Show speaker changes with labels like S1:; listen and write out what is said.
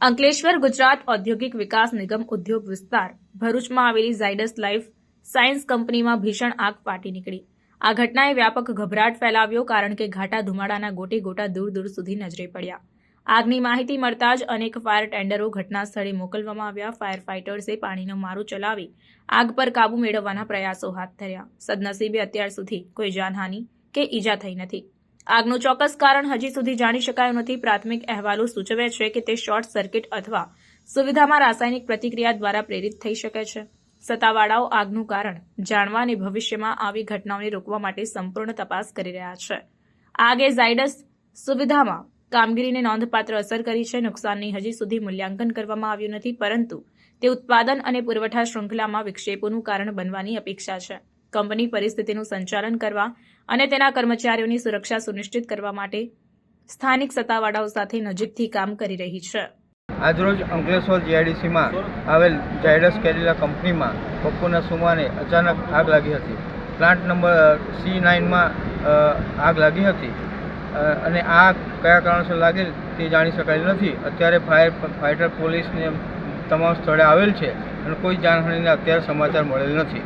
S1: અંકલેશ્વર ગુજરાત ઔદ્યોગિક વિકાસ નિગમ ઉદ્યોગ વિસ્તાર ભરૂચમાં આવેલી ઝાયડસ લાઇફ સાયન્સ કંપનીમાં ભીષણ આગ ફાટી નીકળી. આ ઘટનાએ વ્યાપક ગભરાટ ફેલાવ્યો કારણ કે ઘાટા ધુમાડાના ગોટે ગોટા દૂર દૂર સુધી નજરે પડ્યા. આગની માહિતી મળતા જ અનેક ફાયર ટેન્ડરો ઘટના સ્થળે મોકલવામાં આવ્યા. ફાયર ફાઇટર્સે પાણીનો મારો ચલાવી આગ પર કાબુ મેળવવાના પ્રયાસો હાથ ધર્યા. સદનસીબે અત્યાર સુધી કોઈ જાનહાની કે ઈજા થઈ નથી. આગનું ચોક્કસ કારણ હજી સુધી જાણી શકાયું નથી. પ્રાથમિક અહેવાલો સૂચવે છે કે તે શોર્ટ સર્કિટ અથવા સુવિધામાં રાસાયણિક પ્રતિક્રિયા દ્વારા પ્રેરિત થઈ શકે છે. સત્તાવાળાઓ આગનું કારણ જાણવા અને ભવિષ્યમાં આવી ઘટનાઓને રોકવા માટે સંપૂર્ણ તપાસ કરી રહ્યા છે. આગે ઝાયડસ સુવિધામાં કામગીરીને નોંધપાત્ર અસર કરી છે. નુકસાનની હજી સુધી મૂલ્યાંકન કરવામાં આવ્યું નથી, પરંતુ તે ઉત્પાદન અને પુરવઠા શૃંખલામાં વિક્ષેપોનું કારણ બનવાની અપેક્ષા છે. કંપની પરિસ્થિતિનું સંચાલન કરવા અને તેના કર્મચારીઓની સુરક્ષા સુનિશ્ચિત કરવા માટે સ્થાનિક સત્તાવાળાઓ સાથે નજીકથી કામ કરી રહી છે.
S2: આજરોજ અંકલેશ્વર જીઆઈડીસીમાં આવેલ ઝાયડસ કેરીલા કંપનીમાં બપોરના સુમારે અચાનક આગ લાગી હતી. પ્લાન્ટ નંબર સી નાઇનમાં આગ લાગી હતી. અને આ કયા કારણસર લાગેલ તે જાણી શકાયેલ નથી. અત્યારે ફાયર ફાઇટર પોલીસને તમામ સ્થળે આવેલ છે અને કોઈ જાનહાનિના અત્યારે સમાચાર મળેલ નથી.